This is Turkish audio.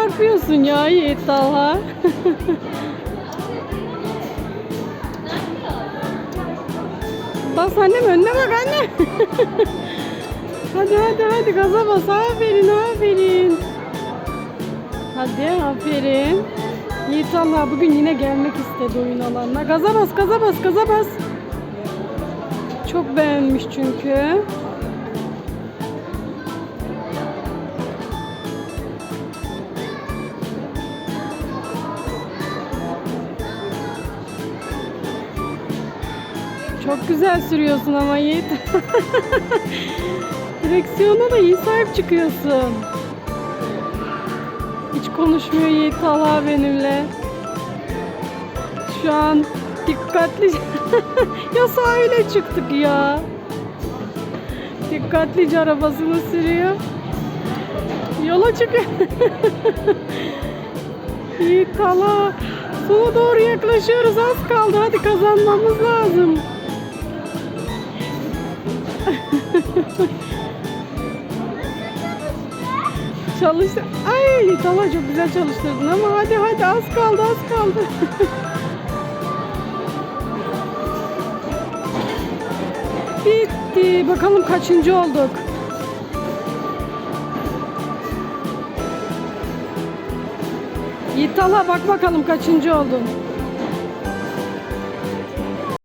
yapıyorsun ya Yiğit Talha? Bas annem önüne bak anne. hadi hadi hadi gaza bas. Aferin aferin. Hadi aferin. Yiğit Talha bugün yine gelmek istedi oyun alanına. Gaza bas gaza bas gaza bas. Çok beğenmiş çünkü. Çok güzel sürüyorsun ama Yiğit. Direksiyona da iyi sahip çıkıyorsun. Hiç konuşmuyor Yiğit Talha benimle. Şu an dikkatli... ya sahile çıktık ya. Dikkatlice arabasını sürüyor. Yola çıkıyor. Yiğit Talha. Sona doğru yaklaşıyoruz. Az kaldı. Hadi kazanmamız lazım. Çalıştı. Ay tamam çok güzel çalıştırdın ama hadi hadi az kaldı az kaldı. Bitti. Bakalım kaçıncı olduk. Yiğit Talha bak bakalım kaçıncı oldun.